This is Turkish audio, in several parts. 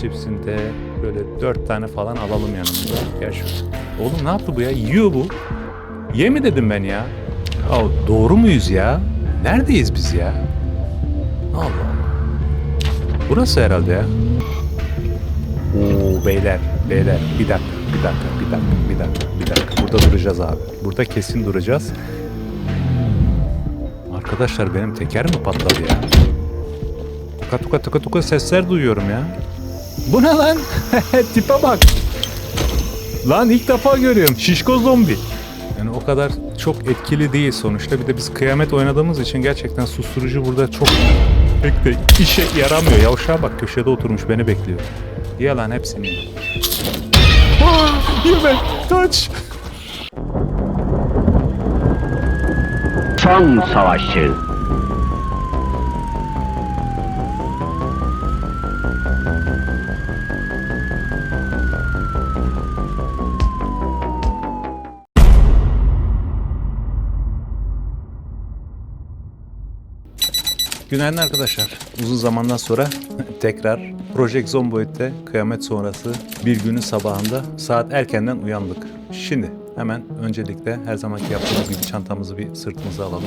cipsinde böyle dört tane falan alalım yanımıza. Gel şu. Oğlum ne yaptı bu ya? Yiyor bu. Ye mi dedim ben ya? Ya doğru muyuz ya? Neredeyiz biz ya? Allah Allah. Burası herhalde ya. Oo beyler, beyler bir dakika, bir dakika, bir dakika, bir dakika, bir dakika. Burada duracağız abi. Burada kesin duracağız. Arkadaşlar benim teker mi patladı ya? Tuka tuka tuka tuka sesler duyuyorum ya. Bu ne lan? Tipe bak. Lan ilk defa görüyorum. Şişko zombi. Yani o kadar çok etkili değil sonuçta. Bir de biz kıyamet oynadığımız için gerçekten susturucu burada çok pek de işe yaramıyor. Yavşağa bak köşede oturmuş beni bekliyor. Ye lan hepsini. Aa, Yeme kaç. Son savaşçı. Günaydın arkadaşlar. Uzun zamandan sonra tekrar Project Zomboid'de kıyamet sonrası bir günün sabahında saat erkenden uyandık. Şimdi hemen öncelikle her zamanki yaptığımız gibi çantamızı bir sırtımıza alalım.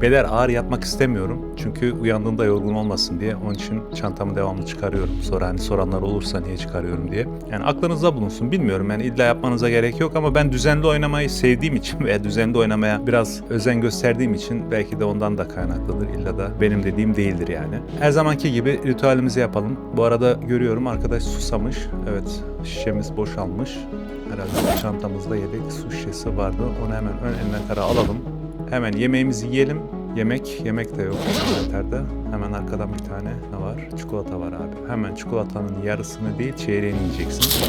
Beyler ağır yatmak istemiyorum. Çünkü uyandığımda yorgun olmasın diye. Onun için çantamı devamlı çıkarıyorum. Sonra hani soranlar olursa niye çıkarıyorum diye. Yani aklınızda bulunsun. Bilmiyorum yani illa yapmanıza gerek yok ama ben düzenli oynamayı sevdiğim için veya düzenli oynamaya biraz özen gösterdiğim için belki de ondan da kaynaklıdır. İlla da benim dediğim değildir yani. Her zamanki gibi ritüelimizi yapalım. Bu arada görüyorum arkadaş susamış. Evet şişemiz boşalmış. Herhalde çantamızda yedek su şişesi vardı. Onu hemen ön envantere alalım. Hemen yemeğimizi yiyelim. Yemek, yemek de yok envanterde. Hemen arkadan bir tane ne var? Çikolata var abi. Hemen çikolatanın yarısını değil çeyreğini yiyeceksin.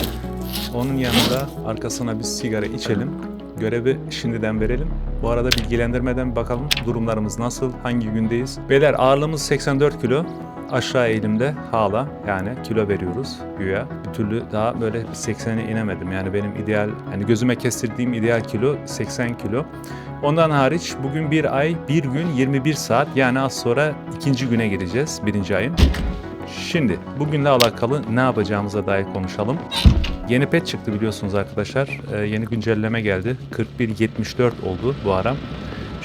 Onun yanında arkasına bir sigara içelim. Görevi şimdiden verelim. Bu arada bilgilendirmeden bakalım durumlarımız nasıl, hangi gündeyiz. Beyler ağırlığımız 84 kilo. Aşağı eğilimde hala yani kilo veriyoruz güya. Bir türlü daha böyle 80'e inemedim. Yani benim ideal, hani gözüme kestirdiğim ideal kilo 80 kilo. Ondan hariç bugün bir ay, bir gün 21 saat yani az sonra ikinci güne gireceğiz birinci ayın. Şimdi bugünle alakalı ne yapacağımıza dair konuşalım. Yeni pet çıktı biliyorsunuz arkadaşlar. Ee, yeni güncelleme geldi. 41.74 oldu bu ara.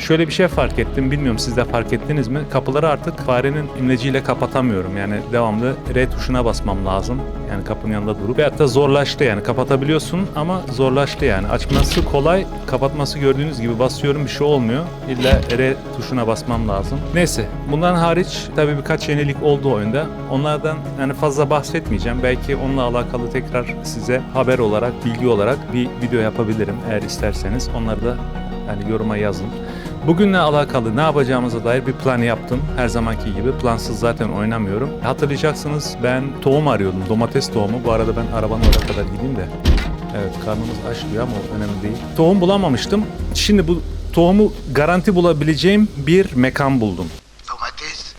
Şöyle bir şey fark ettim. Bilmiyorum siz de fark ettiniz mi? Kapıları artık farenin imleciyle kapatamıyorum. Yani devamlı R tuşuna basmam lazım. Yani kapının yanında durup. Veyahut da zorlaştı yani. Kapatabiliyorsun ama zorlaştı yani. Açması kolay. Kapatması gördüğünüz gibi basıyorum bir şey olmuyor. İlla R tuşuna basmam lazım. Neyse. Bundan hariç tabii birkaç yenilik oldu oyunda. Onlardan yani fazla bahsetmeyeceğim. Belki onunla alakalı tekrar size haber olarak, bilgi olarak bir video yapabilirim eğer isterseniz. Onları da yani yoruma yazın. Bugünle alakalı ne yapacağımıza dair bir plan yaptım. Her zamanki gibi plansız zaten oynamıyorum. Hatırlayacaksınız ben tohum arıyordum. Domates tohumu. Bu arada ben arabanın oraya kadar gideyim de. Evet karnımız aç diyor ama önemli değil. Tohum bulamamıştım. Şimdi bu tohumu garanti bulabileceğim bir mekan buldum. Domates.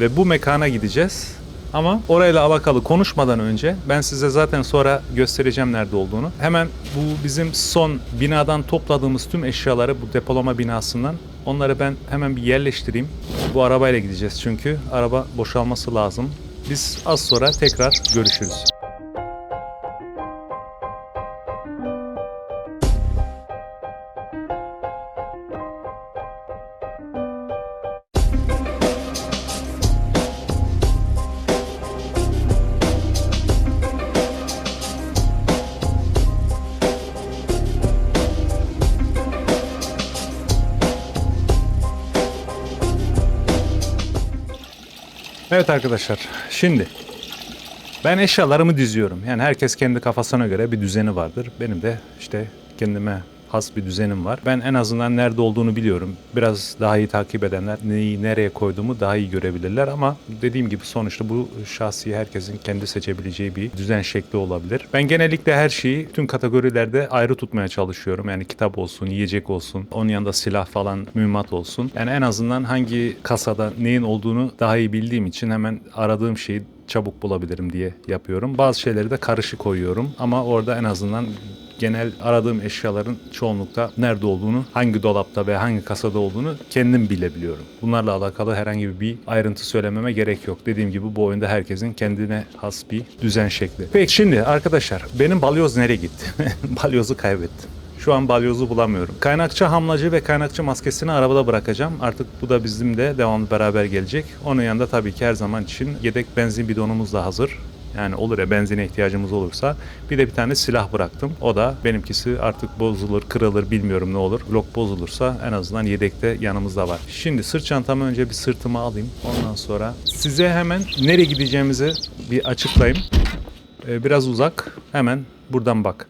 Ve bu mekana gideceğiz. Ama orayla alakalı konuşmadan önce ben size zaten sonra göstereceğim nerede olduğunu. Hemen bu bizim son binadan topladığımız tüm eşyaları bu depolama binasından onları ben hemen bir yerleştireyim. Bu arabayla gideceğiz çünkü araba boşalması lazım. Biz az sonra tekrar görüşürüz. Evet arkadaşlar şimdi ben eşyalarımı diziyorum. Yani herkes kendi kafasına göre bir düzeni vardır. Benim de işte kendime has bir düzenim var. Ben en azından nerede olduğunu biliyorum. Biraz daha iyi takip edenler neyi nereye koyduğumu daha iyi görebilirler ama dediğim gibi sonuçta bu şahsi herkesin kendi seçebileceği bir düzen şekli olabilir. Ben genellikle her şeyi tüm kategorilerde ayrı tutmaya çalışıyorum. Yani kitap olsun, yiyecek olsun, onun yanında silah falan, mühimmat olsun. Yani en azından hangi kasada neyin olduğunu daha iyi bildiğim için hemen aradığım şeyi çabuk bulabilirim diye yapıyorum. Bazı şeyleri de karışık koyuyorum ama orada en azından genel aradığım eşyaların çoğunlukta nerede olduğunu, hangi dolapta ve hangi kasada olduğunu kendim bilebiliyorum. Bunlarla alakalı herhangi bir ayrıntı söylememe gerek yok. Dediğim gibi bu oyunda herkesin kendine has bir düzen şekli. Peki şimdi arkadaşlar benim balyoz nereye gitti? Balyozu kaybettim. Şu an balyozu bulamıyorum. Kaynakçı hamlacı ve kaynakçı maskesini arabada bırakacağım. Artık bu da bizimle devamlı beraber gelecek. Onun yanında tabii ki her zaman için yedek benzin bidonumuz da hazır. Yani olur ya benzine ihtiyacımız olursa. Bir de bir tane silah bıraktım. O da benimkisi artık bozulur, kırılır bilmiyorum ne olur. Blok bozulursa en azından yedekte yanımızda var. Şimdi sırt çantamı önce bir sırtıma alayım. Ondan sonra size hemen nereye gideceğimizi bir açıklayayım. Ee, biraz uzak. Hemen buradan bak.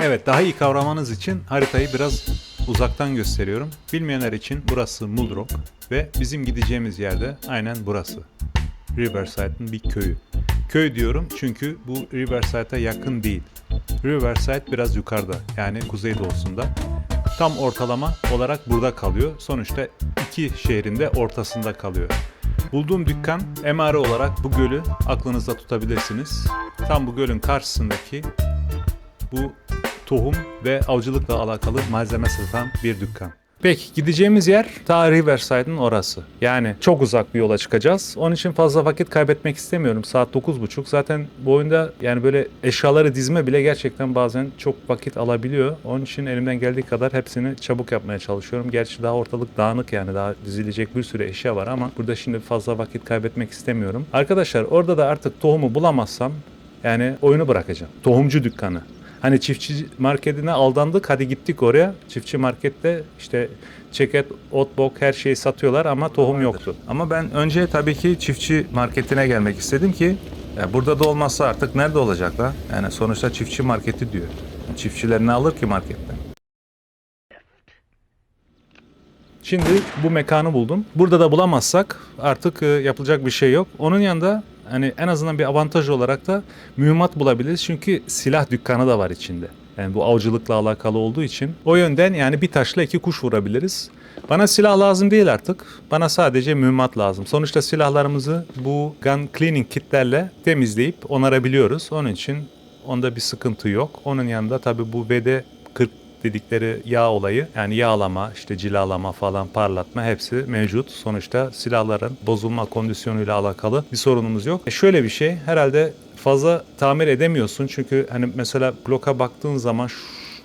Evet daha iyi kavramanız için haritayı biraz uzaktan gösteriyorum. Bilmeyenler için burası Muldrock ve bizim gideceğimiz yerde aynen burası. Riverside'ın bir köyü. Köy diyorum çünkü bu Riverside'a yakın değil. Riverside biraz yukarıda yani kuzeydoğusunda. Tam ortalama olarak burada kalıyor. Sonuçta iki şehrin de ortasında kalıyor. Bulduğum dükkan emare olarak bu gölü aklınızda tutabilirsiniz. Tam bu gölün karşısındaki bu tohum ve avcılıkla alakalı malzeme satan bir dükkan. Peki gideceğimiz yer ta Riverside'ın orası. Yani çok uzak bir yola çıkacağız. Onun için fazla vakit kaybetmek istemiyorum. Saat 9.30. Zaten bu oyunda yani böyle eşyaları dizme bile gerçekten bazen çok vakit alabiliyor. Onun için elimden geldiği kadar hepsini çabuk yapmaya çalışıyorum. Gerçi daha ortalık dağınık yani daha dizilecek bir sürü eşya var ama burada şimdi fazla vakit kaybetmek istemiyorum. Arkadaşlar orada da artık tohumu bulamazsam yani oyunu bırakacağım. Tohumcu dükkanı. Hani çiftçi marketine aldandık hadi gittik oraya. Çiftçi markette işte çeket, otbok her şeyi satıyorlar ama tohum yoktu. Ama ben önce tabii ki çiftçi marketine gelmek istedim ki ya burada da olmazsa artık nerede olacak la? Yani sonuçta çiftçi marketi diyor. Çiftçiler ne alır ki marketten? Şimdi bu mekanı buldum. Burada da bulamazsak artık e, yapılacak bir şey yok. Onun yanında hani en azından bir avantaj olarak da mühimmat bulabiliriz. Çünkü silah dükkanı da var içinde. Yani bu avcılıkla alakalı olduğu için. O yönden yani bir taşla iki kuş vurabiliriz. Bana silah lazım değil artık. Bana sadece mühimmat lazım. Sonuçta silahlarımızı bu gun cleaning kitlerle temizleyip onarabiliyoruz. Onun için onda bir sıkıntı yok. Onun yanında tabii bu VD 40 dedikleri yağ olayı yani yağlama işte cilalama falan parlatma hepsi mevcut. Sonuçta silahların bozulma kondisyonuyla alakalı bir sorunumuz yok. E şöyle bir şey herhalde fazla tamir edemiyorsun çünkü hani mesela bloka baktığın zaman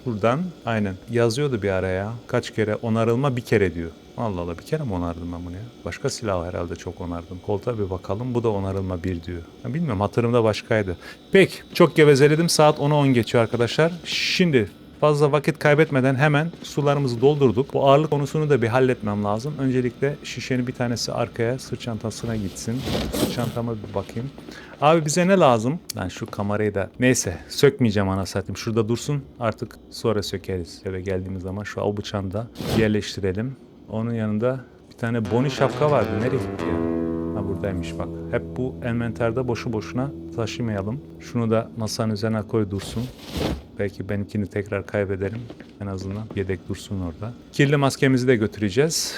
şuradan aynen yazıyordu bir araya kaç kere onarılma bir kere diyor. Allah Allah bir kere mi onardım ben bunu ya? Başka silah herhalde çok onardım. Koltuğa bir bakalım bu da onarılma bir diyor. Ya bilmiyorum hatırımda başkaydı. Peki çok gevezeledim saat 10'a 10 geçiyor arkadaşlar. Şimdi fazla vakit kaybetmeden hemen sularımızı doldurduk. Bu ağırlık konusunu da bir halletmem lazım. Öncelikle şişenin bir tanesi arkaya sırt çantasına gitsin. Sırt çantama bir bakayım. Abi bize ne lazım? Ben şu kamerayı da neyse sökmeyeceğim ana satayım. Şurada dursun artık sonra sökeriz. Eve geldiğimiz zaman şu bıçağını da yerleştirelim. Onun yanında bir tane boni şapka vardı. Nereye gitti ya? Ha buradaymış bak. Hep bu envanterde boşu boşuna taşımayalım. Şunu da masanın üzerine koy dursun. Belki benimkini tekrar kaybederim. En azından yedek dursun orada. Kirli maskemizi de götüreceğiz.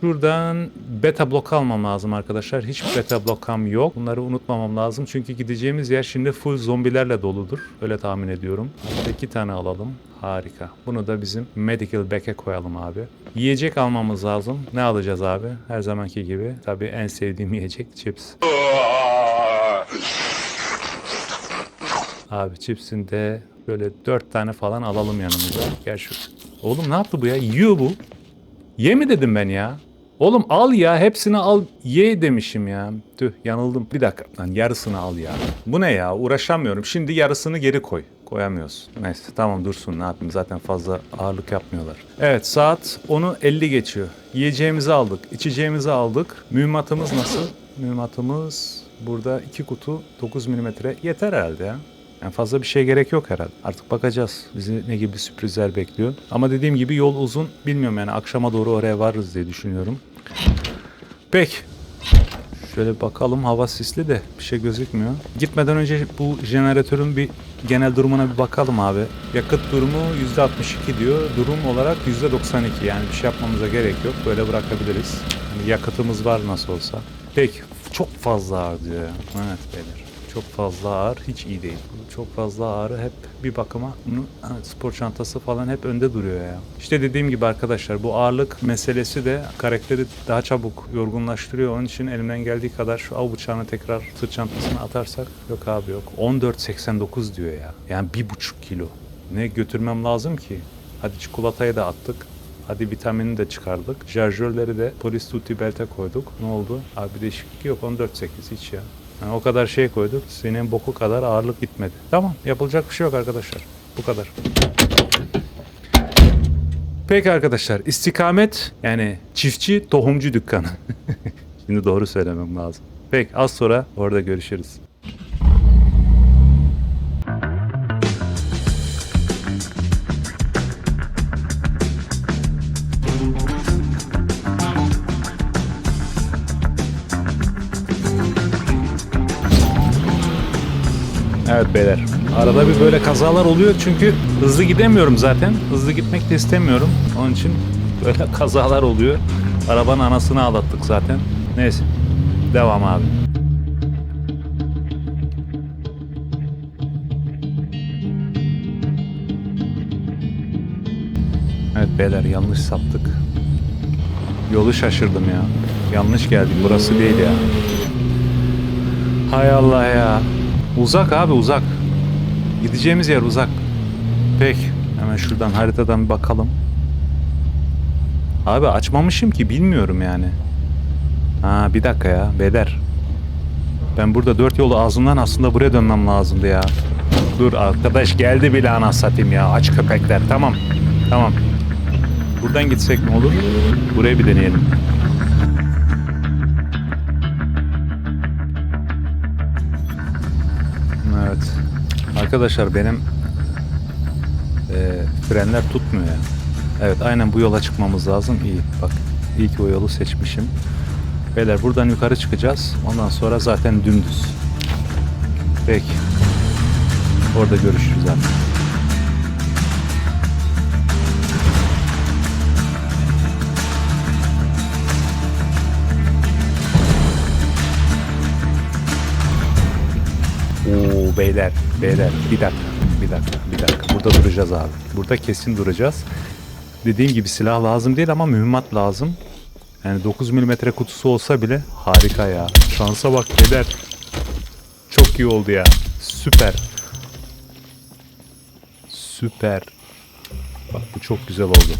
Şuradan beta blok almam lazım arkadaşlar. Hiç beta blokam yok. Bunları unutmamam lazım. Çünkü gideceğimiz yer şimdi full zombilerle doludur. Öyle tahmin ediyorum. Hatta iki tane alalım. Harika. Bunu da bizim medical bag'e koyalım abi. Yiyecek almamız lazım. Ne alacağız abi? Her zamanki gibi. Tabii en sevdiğim yiyecek chips. Abi chipsin de böyle dört tane falan alalım yanımıza. Gel şu. Oğlum ne yaptı bu ya? Yiyor bu. Ye mi dedim ben ya? Oğlum al ya hepsini al ye demişim ya. Tüh yanıldım. Bir dakika lan yarısını al ya. Bu ne ya uğraşamıyorum. Şimdi yarısını geri koy. Koyamıyoruz. Neyse tamam dursun ne yapayım zaten fazla ağırlık yapmıyorlar. Evet saat 10'u 50 geçiyor. Yiyeceğimizi aldık, içeceğimizi aldık. Mühimmatımız nasıl? Mühimmatımız burada iki kutu 9 milimetre yeter herhalde ya. Yani fazla bir şey gerek yok herhalde. Artık bakacağız. Bizi ne gibi sürprizler bekliyor. Ama dediğim gibi yol uzun. Bilmiyorum yani akşama doğru oraya varırız diye düşünüyorum. Peki. Şöyle bakalım hava sisli de bir şey gözükmüyor. Gitmeden önce bu jeneratörün bir genel durumuna bir bakalım abi. Yakıt durumu %62 diyor. Durum olarak %92 yani bir şey yapmamıza gerek yok. Böyle bırakabiliriz. Yani yakıtımız var nasıl olsa. Peki çok fazla ağır diyor. Evet beyler. Çok fazla ağır hiç iyi değil. Çok fazla ağrı hep bir bakıma bunu spor çantası falan hep önde duruyor ya. İşte dediğim gibi arkadaşlar bu ağırlık meselesi de karakteri daha çabuk yorgunlaştırıyor. Onun için elimden geldiği kadar şu av bıçağını tekrar sırt çantasına atarsak yok abi yok. 14.89 diyor ya. Yani bir buçuk kilo. Ne götürmem lazım ki? Hadi çikolatayı da attık. Hadi vitamini de çıkardık. Şarjörleri de polis tuti belte koyduk. Ne oldu? Abi değişiklik yok. 14.8 hiç ya. Yani o kadar şey koyduk. Senin boku kadar ağırlık gitmedi. Tamam. Yapılacak bir şey yok arkadaşlar. Bu kadar. Peki arkadaşlar. istikamet yani çiftçi tohumcu dükkanı. Şimdi doğru söylemem lazım. Peki az sonra orada görüşürüz. Evet beyler. Arada bir böyle kazalar oluyor çünkü hızlı gidemiyorum zaten. Hızlı gitmek de istemiyorum. Onun için böyle kazalar oluyor. Arabanın anasını ağlattık zaten. Neyse. Devam abi. Evet beyler yanlış saptık. Yolu şaşırdım ya. Yanlış geldik. Burası değil ya. Hay Allah ya. Uzak abi uzak. Gideceğimiz yer uzak. Peki. Hemen şuradan haritadan bir bakalım. Abi açmamışım ki bilmiyorum yani. Ha bir dakika ya beyler. Ben burada dört yolu ağzından aslında buraya dönmem lazımdı ya. Dur arkadaş geldi bile ana satayım ya. Aç köpekler tamam. Tamam. Buradan gitsek ne olur? Buraya bir deneyelim. Arkadaşlar benim e, frenler tutmuyor ya. Evet aynen bu yola çıkmamız lazım. İyi bak iyi ki o yolu seçmişim. Beyler buradan yukarı çıkacağız. Ondan sonra zaten dümdüz. Peki. Orada görüşürüz abi. Beyler, beyler bir dakika, bir dakika, bir dakika. Burada duracağız abi. Burada kesin duracağız. Dediğim gibi silah lazım değil ama mühimmat lazım. Yani 9 mm kutusu olsa bile harika ya. Şansa bak beyler. Çok iyi oldu ya. Süper. Süper. Bak bu çok güzel oldu.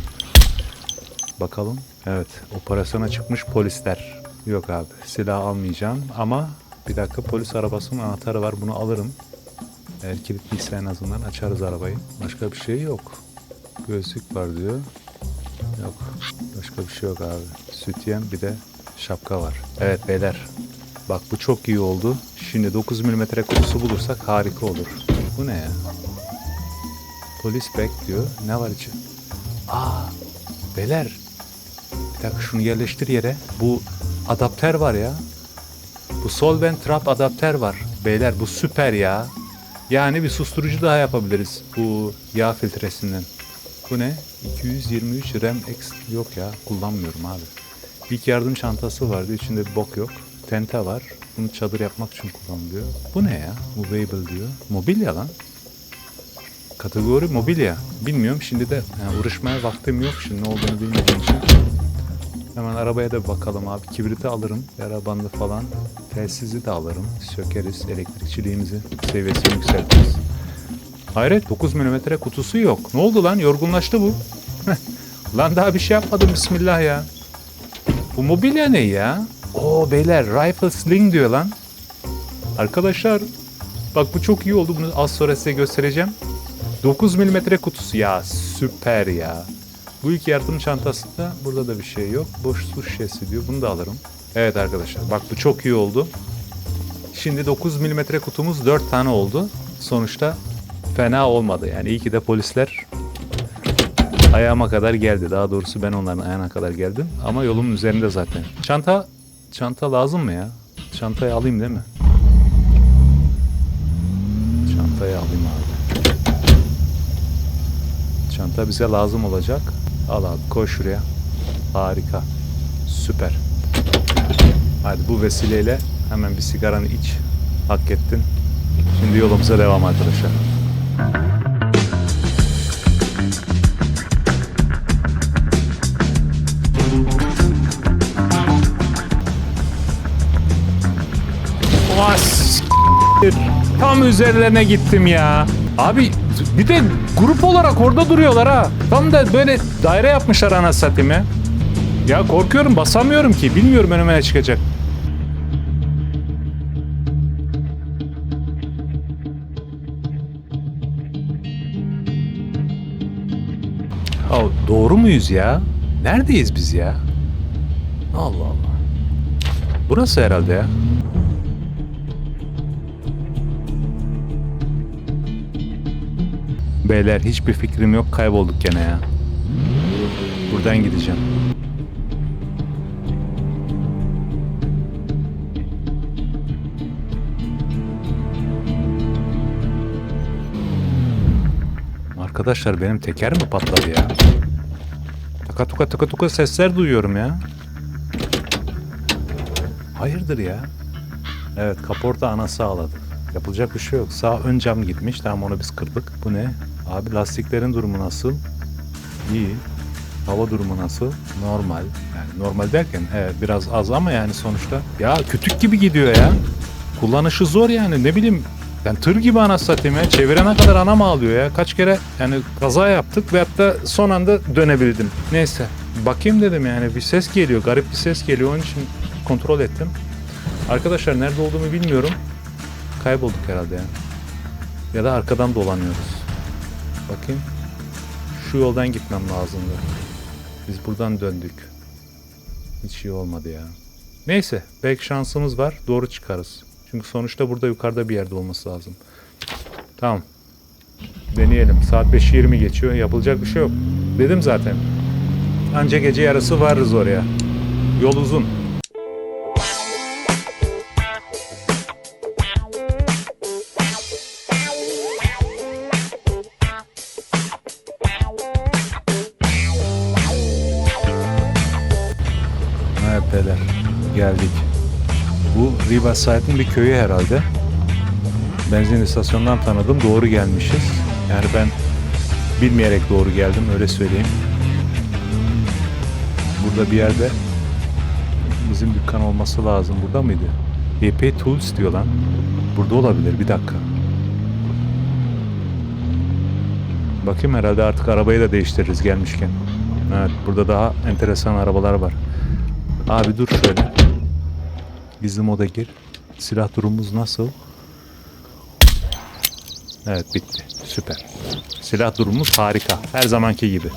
Bakalım. Evet. Operasyona çıkmış polisler. Yok abi. Silah almayacağım ama bir dakika polis arabasının anahtarı var. Bunu alırım. Eğer kilitliyse en azından açarız arabayı. Başka bir şey yok. Gözlük var diyor. Yok. Başka bir şey yok abi. Sütyen bir de şapka var. Evet beyler. Bak bu çok iyi oldu. Şimdi 9 mm kutusu bulursak harika olur. Bu ne ya? Polis bag diyor. Ne var içi? Aa, beyler. Bir dakika şunu yerleştir yere. Bu adaptör var ya. Bu solvent trap adaptör var. Beyler bu süper ya. Yani bir susturucu daha yapabiliriz bu yağ filtresinden. Bu ne? 223 RAM X yok ya kullanmıyorum abi. İlk yardım çantası vardı içinde bir bok yok. Tente var. Bunu çadır yapmak için kullanılıyor. Bu ne ya? Movable diyor. Mobilya lan. Kategori mobilya. Bilmiyorum şimdi de yani uğraşmaya vaktim yok şimdi ne olduğunu bilmediğim için. Hemen arabaya da bakalım abi. Kibriti alırım. Yara bandı falan. Telsizi de alırım. Sökeriz. Elektrikçiliğimizi seviyesini yükseltiriz. Hayret 9 mm kutusu yok. Ne oldu lan? Yorgunlaştı bu. lan daha bir şey yapmadım bismillah ya. Bu mobilya ne ya? Oo beyler rifle sling diyor lan. Arkadaşlar bak bu çok iyi oldu. Bunu az sonra size göstereceğim. 9 mm kutusu ya süper ya. Bu ilk yardım çantasında burada da bir şey yok. Boş su şişesi diyor. Bunu da alırım. Evet arkadaşlar bak bu çok iyi oldu. Şimdi 9 mm kutumuz 4 tane oldu. Sonuçta fena olmadı. Yani iyi ki de polisler ayağıma kadar geldi. Daha doğrusu ben onların ayağına kadar geldim. Ama yolumun üzerinde zaten. Çanta çanta lazım mı ya? Çantayı alayım değil mi? Çantayı alayım abi. Çanta bize lazım olacak. Al abi koy şuraya. Harika. Süper. Hadi bu vesileyle hemen bir sigaranı iç. Hak ettin. Şimdi yolumuza devam arkadaşlar. Tam üzerlerine gittim ya. Abi bir de grup olarak orada duruyorlar ha. Tam da böyle daire yapmışlar ana satayım ya. Korkuyorum basamıyorum ki. Bilmiyorum önüme ne çıkacak. Ya doğru muyuz ya? Neredeyiz biz ya? Allah Allah. Burası herhalde ya. Beyler hiçbir fikrim yok kaybolduk gene ya. Buradan gideceğim. Arkadaşlar benim teker mi patladı ya? Taka tuka taka tuka sesler duyuyorum ya. Hayırdır ya? Evet kaporta anası ağladı. Yapılacak bir şey yok. Sağ ön cam gitmiş. Tamam onu biz kırdık. Bu ne? Abi lastiklerin durumu nasıl? İyi. Hava durumu nasıl? Normal. Yani normal derken evet biraz az ama yani sonuçta. Ya kütük gibi gidiyor ya. Kullanışı zor yani ne bileyim. Ben tır gibi anası satayım ya. Çevirene kadar anam ağlıyor ya. Kaç kere yani kaza yaptık ve hatta son anda dönebildim. Neyse. Bakayım dedim yani bir ses geliyor. Garip bir ses geliyor. Onun için kontrol ettim. Arkadaşlar nerede olduğumu bilmiyorum. Kaybolduk herhalde ya. Ya da arkadan dolanıyoruz. Bakayım. Şu yoldan gitmem lazımdı. Biz buradan döndük. Hiç iyi olmadı ya. Neyse. Belki şansımız var. Doğru çıkarız. Çünkü sonuçta burada yukarıda bir yerde olması lazım. Tamam. Deneyelim. Saat 5.20 geçiyor. Yapılacak bir şey yok. Dedim zaten. Anca gece yarısı varız oraya. Yol uzun. Bu Riverside'ın bir köyü herhalde. Benzin istasyonundan tanıdım. Doğru gelmişiz. Yani ben bilmeyerek doğru geldim öyle söyleyeyim. Burada bir yerde bizim dükkan olması lazım. Burada mıydı? EP Tools diyor lan. Burada olabilir. Bir dakika. Bakayım herhalde artık arabayı da değiştiririz gelmişken. Evet burada daha enteresan arabalar var. Abi dur şöyle. Gizli moda gir. Silah durumumuz nasıl? Evet bitti. Süper. Silah durumumuz harika. Her zamanki gibi.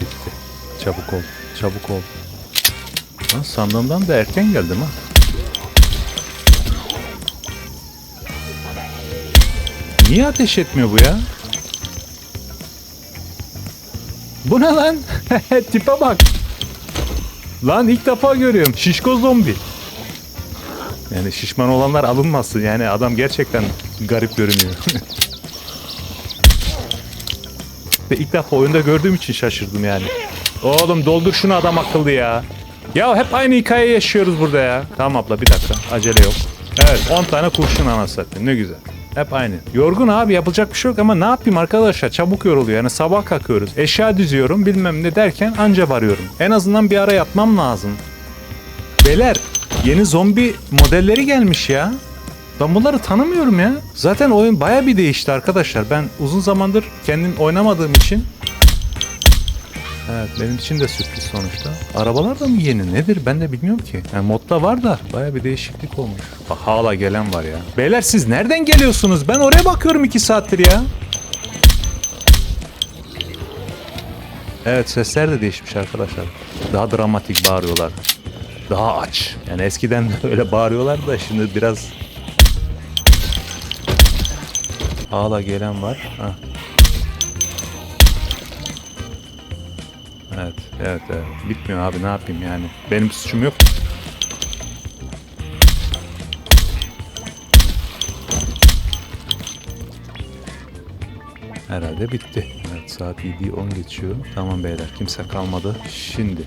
Bitti. Çabuk ol. Çabuk ol. Lan sandığımdan da erken geldim ha. Niye ateş etmiyor bu ya? Bu ne lan? Tipe bak. Lan ilk defa görüyorum. Şişko zombi. Yani şişman olanlar alınmasın. Yani adam gerçekten garip görünüyor. Ve ilk defa oyunda gördüğüm için şaşırdım yani. Oğlum doldur şunu adam akıllı ya. Ya hep aynı hikaye yaşıyoruz burada ya. Tamam abla bir dakika. Acele yok. Evet 10 tane kurşun anasını satayım. Ne güzel. Hep aynı. Yorgun abi yapılacak bir şey yok ama ne yapayım arkadaşlar çabuk yoruluyor. Yani sabah kalkıyoruz. Eşya düzüyorum bilmem ne derken anca varıyorum. En azından bir ara yatmam lazım. Beyler yeni zombi modelleri gelmiş ya. Ben bunları tanımıyorum ya. Zaten oyun baya bir değişti arkadaşlar. Ben uzun zamandır kendim oynamadığım için Evet benim için de sürpriz sonuçta. Arabalar da mı yeni nedir ben de bilmiyorum ki. Yani modda var da baya bir değişiklik olmuş. Bak hala gelen var ya. Beyler siz nereden geliyorsunuz? Ben oraya bakıyorum iki saattir ya. Evet sesler de değişmiş arkadaşlar. Daha dramatik bağırıyorlar. Daha aç. Yani eskiden de öyle bağırıyorlar da şimdi biraz Hala gelen var. Hah. Evet, evet, evet. Bitmiyor abi ne yapayım yani. Benim suçum yok. herhalde bitti. Evet saat 7'yi 10 geçiyor. Tamam beyler kimse kalmadı. Şimdi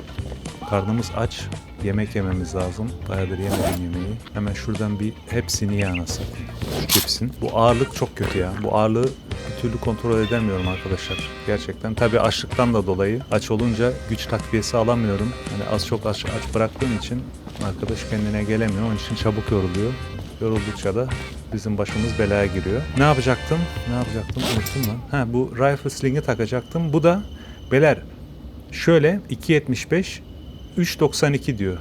karnımız aç. Yemek yememiz lazım. Bayağıdır yemedim yemeği. Hemen şuradan bir hepsini ye anasını. Hepsin. Bu ağırlık çok kötü ya. Bu ağırlığı türlü kontrol edemiyorum arkadaşlar. Gerçekten. Tabii açlıktan da dolayı. Aç olunca güç takviyesi alamıyorum. Hani az çok aç, aç bıraktığım için arkadaş kendine gelemiyor. Onun için çabuk yoruluyor. Yoruldukça da bizim başımız belaya giriyor. Ne yapacaktım? Ne yapacaktım? Unuttum lan. Ha bu rifle sling'i takacaktım. Bu da beler şöyle 2.75 3.92 diyor.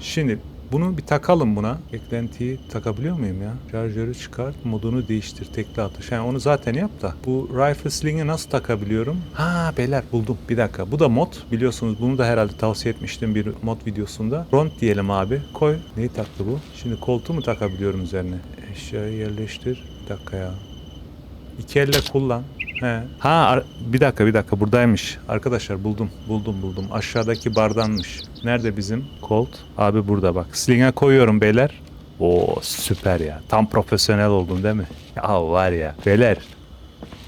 Şimdi bunu bir takalım buna. Eklentiyi takabiliyor muyum ya? Şarjörü çıkart, modunu değiştir, tekli atış. Yani onu zaten yap da. Bu rifle sling'i nasıl takabiliyorum? Ha beyler buldum. Bir dakika. Bu da mod. Biliyorsunuz bunu da herhalde tavsiye etmiştim bir mod videosunda. Front diyelim abi. Koy. Neyi taktı bu? Şimdi koltuğu mu takabiliyorum üzerine? Eşyayı yerleştir. Bir dakika ya. İki elle kullan. He. Ha bir dakika bir dakika buradaymış. Arkadaşlar buldum buldum buldum. Aşağıdaki bardanmış. Nerede bizim Colt? Abi burada bak. Sling'e koyuyorum beyler. Oo süper ya. Tam profesyonel oldum değil mi? Ya var ya. Beyler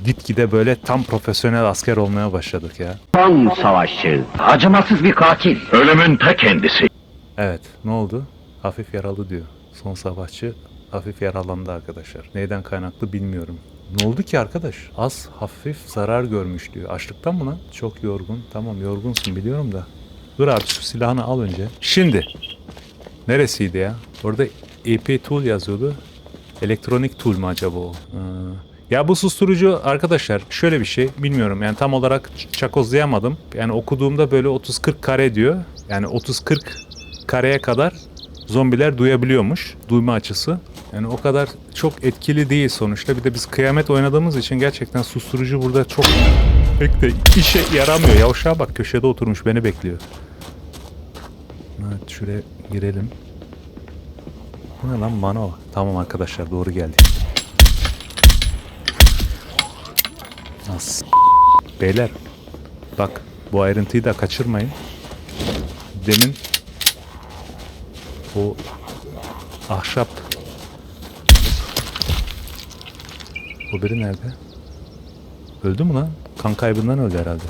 gitgide böyle tam profesyonel asker olmaya başladık ya. Son savaşçı, acımasız bir katil. Ölümün ta kendisi. Evet ne oldu? Hafif yaralı diyor. Son savaşçı hafif yaralandı arkadaşlar. Neyden kaynaklı bilmiyorum. Ne oldu ki arkadaş? Az hafif zarar görmüş diyor. Açlıktan mı lan? Çok yorgun. Tamam yorgunsun biliyorum da. Dur abi şu silahını al önce. Şimdi. Neresiydi ya? Orada EP Tool yazıyordu. Elektronik tool mu acaba o? Ee, ya bu susturucu arkadaşlar şöyle bir şey bilmiyorum yani tam olarak çakozlayamadım. Yani okuduğumda böyle 30-40 kare diyor. Yani 30-40 kareye kadar zombiler duyabiliyormuş. Duyma açısı. Yani o kadar çok etkili değil sonuçta. Bir de biz kıyamet oynadığımız için gerçekten susturucu burada çok pek de işe yaramıyor. Yavşağa bak köşede oturmuş beni bekliyor. Evet şuraya girelim. Bu ne lan mano? Tamam arkadaşlar doğru geldi. Nasıl? Beyler bak bu ayrıntıyı da kaçırmayın. Demin o ahşap o biri nerede? Öldü mü lan? Kan kaybından öldü herhalde.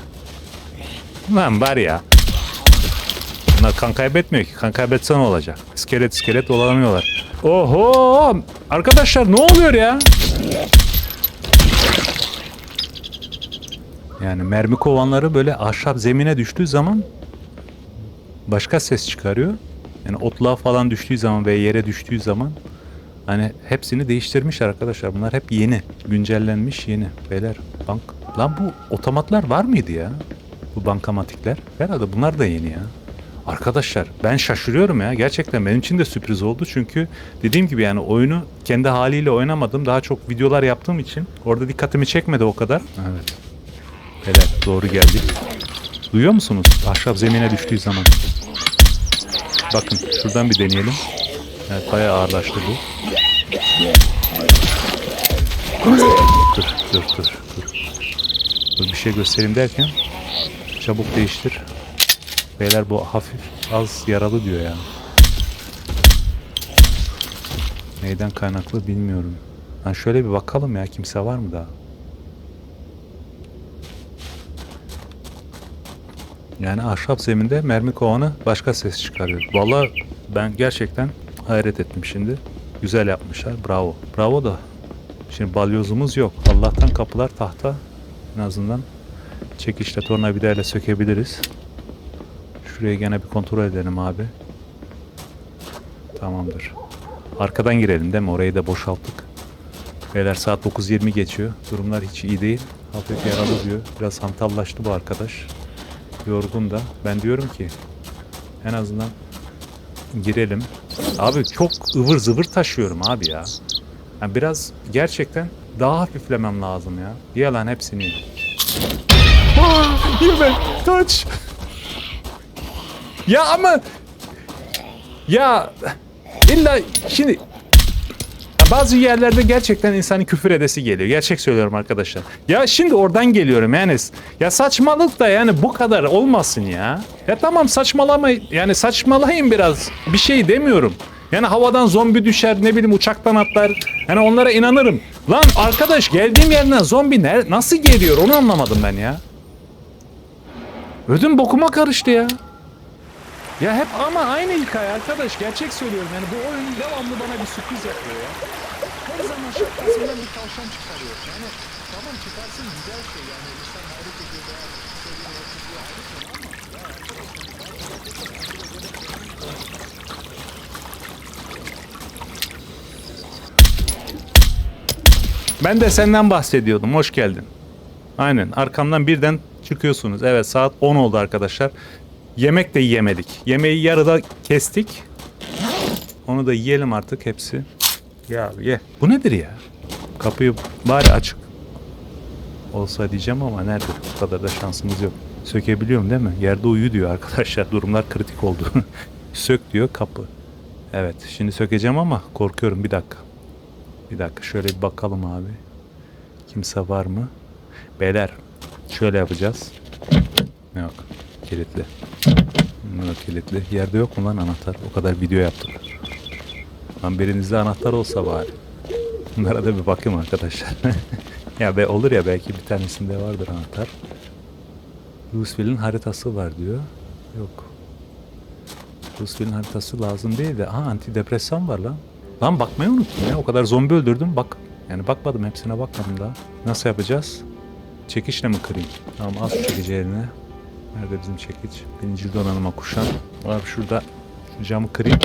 Lan var ya. Bunlar kan kaybetmiyor ki. Kan kaybetse ne olacak? İskelet iskelet dolanıyorlar. Oho! Arkadaşlar ne oluyor ya? Yani mermi kovanları böyle ahşap zemine düştüğü zaman başka ses çıkarıyor. Yani otluğa falan düştüğü zaman ve yere düştüğü zaman hani hepsini değiştirmiş arkadaşlar. Bunlar hep yeni, güncellenmiş yeni. Beyler bank. Lan bu otomatlar var mıydı ya? Bu bankamatikler. Herhalde bunlar da yeni ya. Arkadaşlar ben şaşırıyorum ya. Gerçekten benim için de sürpriz oldu. Çünkü dediğim gibi yani oyunu kendi haliyle oynamadım. Daha çok videolar yaptığım için orada dikkatimi çekmedi o kadar. Evet. Beyler doğru geldik. Duyuyor musunuz? Ahşap zemine düştüğü zaman. Bakın şuradan bir deneyelim. Evet bayağı ağırlaştı bu. Dur dur dur dur. Dur bir şey göstereyim derken çabuk değiştir. Beyler bu hafif az yaralı diyor ya. Neyden kaynaklı bilmiyorum. Ha şöyle bir bakalım ya kimse var mı daha? Yani ahşap zeminde mermi kovanı başka ses çıkarıyor. Valla ben gerçekten hayret ettim şimdi. Güzel yapmışlar. Bravo. Bravo da. Şimdi balyozumuz yok. Allah'tan kapılar tahta. En azından çekişle tornavidayla sökebiliriz. Şuraya gene bir kontrol edelim abi. Tamamdır. Arkadan girelim değil mi? Orayı da boşalttık. Beyler saat 9.20 geçiyor. Durumlar hiç iyi değil. Hafif yaralı diyor. Biraz hantallaştı bu arkadaş. Yorgun da. Ben diyorum ki en azından girelim. Abi çok ıvır zıvır taşıyorum abi ya. Yani biraz gerçekten daha hafiflemem lazım ya. Ye lan hepsini. ye. Yeme kaç. Ya ama ya illa şimdi bazı yerlerde gerçekten insanın küfür edesi geliyor. Gerçek söylüyorum arkadaşlar. Ya şimdi oradan geliyorum yani. Ya saçmalık da yani bu kadar olmasın ya. Ya tamam saçmalama yani saçmalayın biraz. Bir şey demiyorum. Yani havadan zombi düşer ne bileyim uçaktan atlar. Yani onlara inanırım. Lan arkadaş geldiğim yerden zombi ne, nasıl geliyor onu anlamadım ben ya. Ödüm bokuma karıştı ya. Ya hep ama aynı hikaye arkadaş gerçek söylüyorum yani bu oyun devamlı bana bir sürpriz yapıyor ya. Her zaman şapkasından bir tavşan çıkarıyor. Yani tamam çıkarsın güzel şey yani insan hayret ediyor veya sevgili yapıyor hayret ediyor ama Ben de senden bahsediyordum. Hoş geldin. Aynen. Arkamdan birden çıkıyorsunuz. Evet saat 10 oldu arkadaşlar. Yemek de yiyemedik. Yemeği yarıda kestik. Onu da yiyelim artık hepsi. Ya ye. Bu nedir ya? Kapıyı bari açık olsa diyeceğim ama nerede? Bu kadar da şansımız yok. Sökebiliyorum değil mi? Yerde uyu diyor arkadaşlar. Durumlar kritik oldu. Sök diyor kapı. Evet şimdi sökeceğim ama korkuyorum bir dakika. Bir dakika şöyle bir bakalım abi. Kimse var mı? Beyler şöyle yapacağız. Yok kilitli. Yok kilitli. Yerde yok mu lan anahtar? O kadar video yaptık. Lan birinizde anahtar olsa bari. Bunlara da bir bakayım arkadaşlar. ya be olur ya belki bir tanesinde vardır anahtar. Louisville'in haritası var diyor. Yok. Louisville'in haritası lazım değil de. Aha antidepresan var lan. Lan bakmayı unuttum ya. O kadar zombi öldürdüm. Bak. Yani bakmadım hepsine bakmadım daha. Nasıl yapacağız? Çekişle mi kırayım? Tamam şu çekici eline. Nerede bizim çekiç? Birinci donanıma kuşan. Abi şurada şu camı kırayım.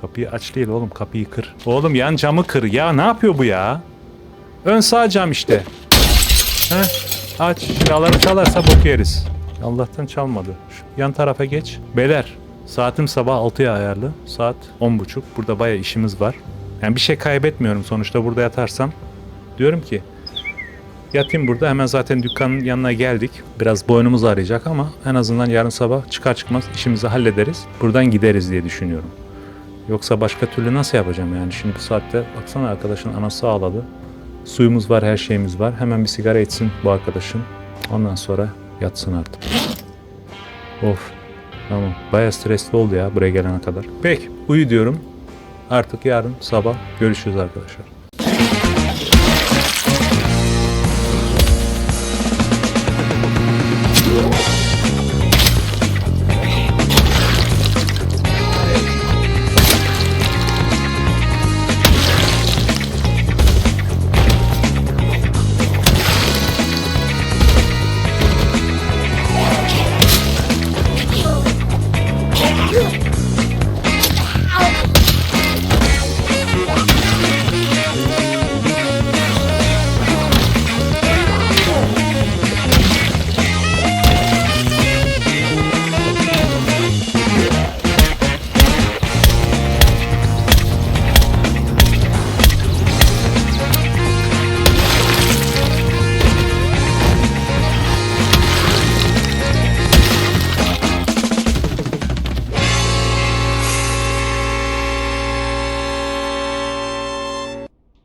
Kapıyı aç değil oğlum kapıyı kır. Oğlum yan camı kır. Ya ne yapıyor bu ya? Ön sağ cam işte. Heh, aç. Şimdi alarm çalarsa bok yeriz. Allah'tan çalmadı. Şu yan tarafa geç. Beyler saatim sabah 6'ya ayarlı. Saat 10.30. Burada baya işimiz var. Yani bir şey kaybetmiyorum sonuçta burada yatarsam. Diyorum ki yatayım burada hemen zaten dükkanın yanına geldik. Biraz boynumuz arayacak ama en azından yarın sabah çıkar çıkmaz işimizi hallederiz. Buradan gideriz diye düşünüyorum. Yoksa başka türlü nasıl yapacağım yani şimdi bu saatte baksana arkadaşın anası ağladı. Suyumuz var, her şeyimiz var. Hemen bir sigara içsin bu arkadaşım. Ondan sonra yatsın artık. Of. Tamam. Baya stresli oldu ya buraya gelene kadar. Peki. Uyu diyorum. Artık yarın sabah görüşürüz arkadaşlar.